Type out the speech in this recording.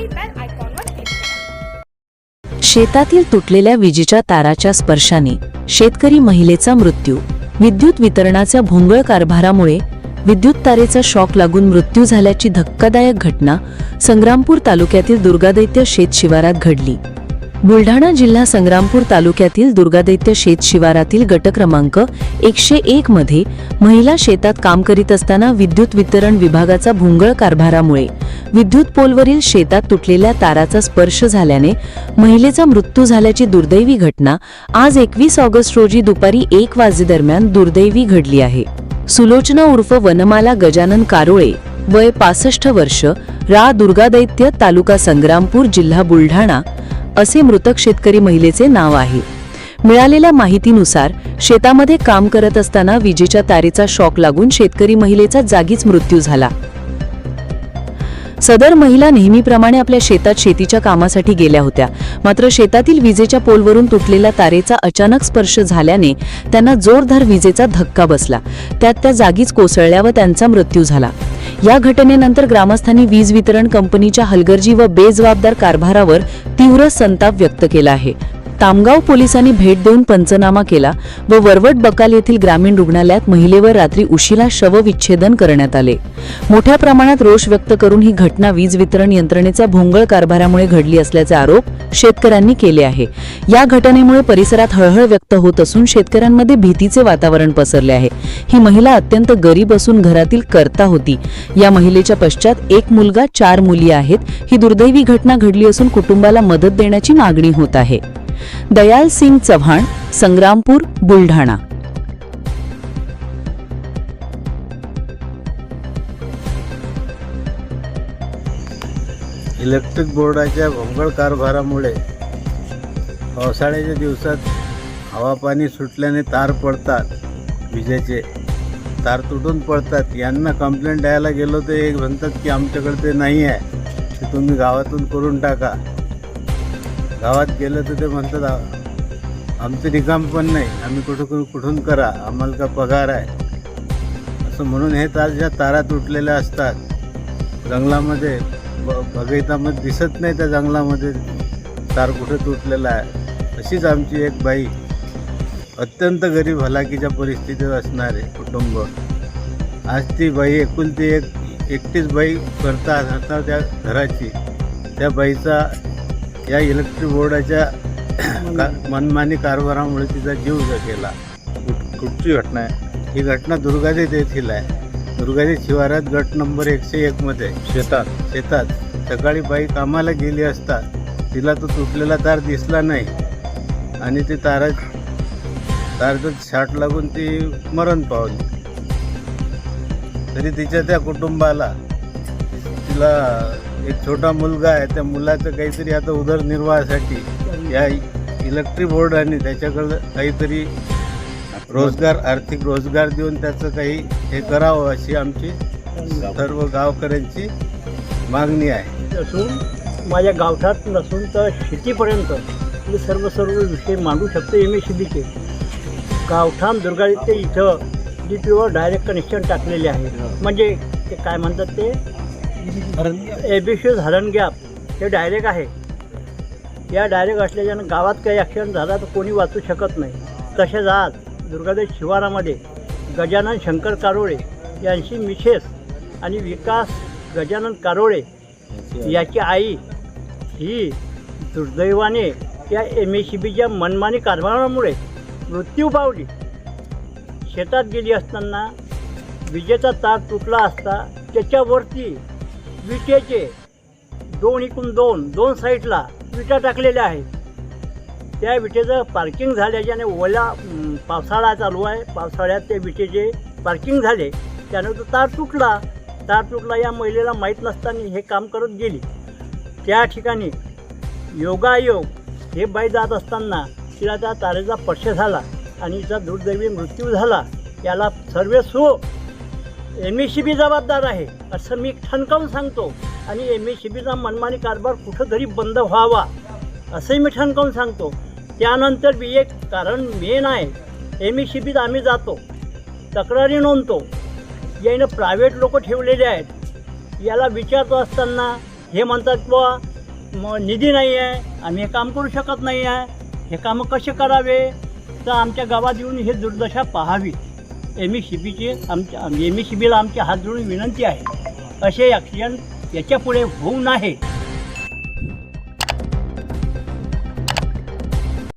आणि बेल आयकॉनवर क्लिक करा. शेतातील तुटलेल्या विजेच्या ताराच्या स्पर्शाने शेतकरी महिलेचा मृत्यू. विद्युत वितरणाच्या भोंगळ कारभारामुळे विद्युत तारेचा शॉक लागून मृत्यू झाल्याची धक्कादायक घटना संग्रामपूर तालुक्यातील दुर्गादैत्य शेत शिवारात घडली. बुलढाणा जिल्हा संग्रामपूर तालुक्यातील दुर्गादैत्य शेत शिवारातील गट क्रमांक एकशे एक मध्ये महिला शेतात काम करीत असताना विद्युत वितरण विभागाचा भोंगळ कारभारामुळे विद्युत पोलवरील शेतात तुटलेल्या ताराचा स्पर्श झाल्याने महिलेचा मृत्यू झाल्याची दुर्दैवी घटना आज एकवीस ऑगस्ट रोजी दुपारी एक वाजेदरम्यान दुर्दैवी घडली आहे. सुलोचना उर्फ वनमाला गजानन कारोळे वय पासष्ट वर्ष रा दुर्गादैत्य तालुका संग्रामपूर जिल्हा बुलढाणा असे मृतक शेतकरी महिलेचे नाव आहे. मिळालेल्या माहितीनुसार शेतामध्ये काम करत असताना विजेच्या तारेचा शॉक लागून शेतकरी महिलेचा जागीच मृत्यू झाला. सदर महिला नेहमीप्रमाणे आपल्या शेतात शेतीच्या कामासाठी गेल्या होत्या. मात्र शेतातील विजेच्या पोलवरून तुटलेल्या तारेचा अचानक स्पर्श झाल्याने त्यांना जोरदार विजेचा धक्का बसला. त्यात त्या जागीच कोसळल्या व त्यांचा मृत्यू झाला. या घटनेनंतर ग्रामस्थांनी वीज वितरण कंपनीच्या हलगर्जी व बेजबाबदार कारभारावर तीव्र संताप व्यक्त केला आहे. तामगाव पोलिसांनी भेट देऊन पंचनामा केला व वरवट बकाल येथील ग्रामीण रुग्णालयात महिलेवर रात्री उशिरा शवविच्छेदन करण्यात आले. मोठ्या प्रमाणात रोष व्यक्त करून ही घटना वीज वितरण यंत्रणेचा भोंगळ कारभारामुळे घडली असल्याचे आरोप शेतकऱ्यांनी केले आहे. या घटनेमुळे परिसरात हळहळ व्यक्त होत असून शेतकऱ्यांमध्ये भीतीचे वातावरण पसरले आहे. ही महिला अत्यंत गरीब असून घरातील कर्ता होती. या महिलेच्या पश्चात एक मुलगा चार मुली आहेत. ही दुर्दैवी घटना घडली असून कुटुंबाला मदत देण्याची मागणी होत आहे. दयाल सिंग चव्हाण संग्रामपूर बुलढाणा. इलेक्ट्रिक बोर्डाच्या भोंगळ कारभारामुळे पावसाळ्याच्या दिवसात हवा पाणी सुटल्याने तार पडतात विजेचे तार तुटून पडतात. यांना कंप्लेंट द्यायला गेलो तर एक म्हणतात की आमच्याकडे ते नाही आहे ते तुम्ही गावातून करून टाका. गावात गेलं तर ते म्हणतात आमचं निकाम पण नाही. आम्ही कुठं कुठून करा? आम्हाला का पगार आहे? असं म्हणून हे तार ज्या तारा तुटलेल्या असतात जंगलामध्ये ब बगैतामध्ये दिसत नाही त्या जंगलामध्ये तार कुठे तुटलेला आहे? अशीच आमची एक बाई अत्यंत गरीब हलाखीच्या परिस्थितीत असणारे कुटुंब. आज ती बाई एकुलती एक एकटीच बाई करता असता त्या घराची त्या बाईचा या इलेक्ट्रिक बोर्डाच्या मनमानी कारभारामुळे तिचा जीव कुठ- कुठची घटना आहे? ही घटना दुर्गादेत येथील आहे. दुर्गादेत शिवारात गट नंबर एकशे एकमध्ये शेतात. शेतात. सकाळी बाई कामाला गेली असता तिला तो तुटलेला तार दिसला नाही. आणि ती तारा तारचं शाट लागून ती मरण पावली. तरी तिच्या त्या कुटुंबाला तिला एक छोटा मुलगा आहे त्या मुलाचं काहीतरी आता उदरनिर्वाहासाठी या इलेक्ट्रिक बोर्डाने त्याच्याकडं काहीतरी रोजगार आर्थिक रोजगार देऊन त्याचं काही हे करावं अशी आमची सर्व गावकऱ्यांची मागणी आहे. असून माझ्या गावठात नसून तर शेतीपर्यंत मी सर्व सर्व विषय मांडू शकतो एम एस सी बीचे गावठाण दुर्गादित्य इथं डी पीवर डायरेक्ट कनेक्शन टाकलेले आहे. म्हणजे ते काय म्हणतात ते? एबीसी धरण गॅप हे डायरेक्ट आहे. या डायरेक्ट असल्याच्यानं गावात काही ॲक्सिडेंट झाला तर कोणी वाचू शकत नाही. तसेच आज दुर्गादेश शिवारामध्ये गजानन शंकर कारोळे यांची मिसेस आणि विकास गजानन कारोळे याची आई ही दुर्दैवाने या एम एस सी बीच्या मनमानी कारभारामुळे मृत्यू पावली. शेतात गेली असताना विजेचा तार तुटला असता त्याच्यावरती विटेचे दोन एकूण दोन दोन साईडला विटा टाकलेल्या आहेत. त्या विटेचं पार्किंग झाल्याच्याने ओला पावसाळा चालू आहे. पावसाळ्यात ते विटेचे पार्किंग झाले. त्यानं तो तार तुटला. तार तुटला या महिलेला माहीत नसताना हे काम करत गेली. त्या ठिकाणी योगायोग हे बाई जात असताना तिला त्या तारेचा स्पर्श झाला आणि तिचा दुर्दैवी मृत्यू झाला. याला सर्वस्व एम एस सी बी जबाबदार आहे. असं मी ठणकावून सांगतो. आणि एम एस सी बीचा मनमानी कारभार कुठंतरी बंद व्हावा असंही मी ठणकावून सांगतो. त्यानंतर बी एक कारण मेन आहे एम एस सी बीत आम्ही जातो. तक्रारी नोंदतो. यानं प्रायव्हेट लोक ठेवलेले आहेत. याला विचारतो असताना हे म्हणतात बुवा मग निधी नाही आहे आम्ही हे काम करू शकत नाही आहे हे कामं कसे करावे? तर आमच्या गावात येऊन हे दुर्दशा पाहावी. एम एस सी बीची आमच्या एम ई सी बीला आमची हात जोडून विनंती आहे. असे ॲक्सिडेंट याच्यापुढे होऊ नये.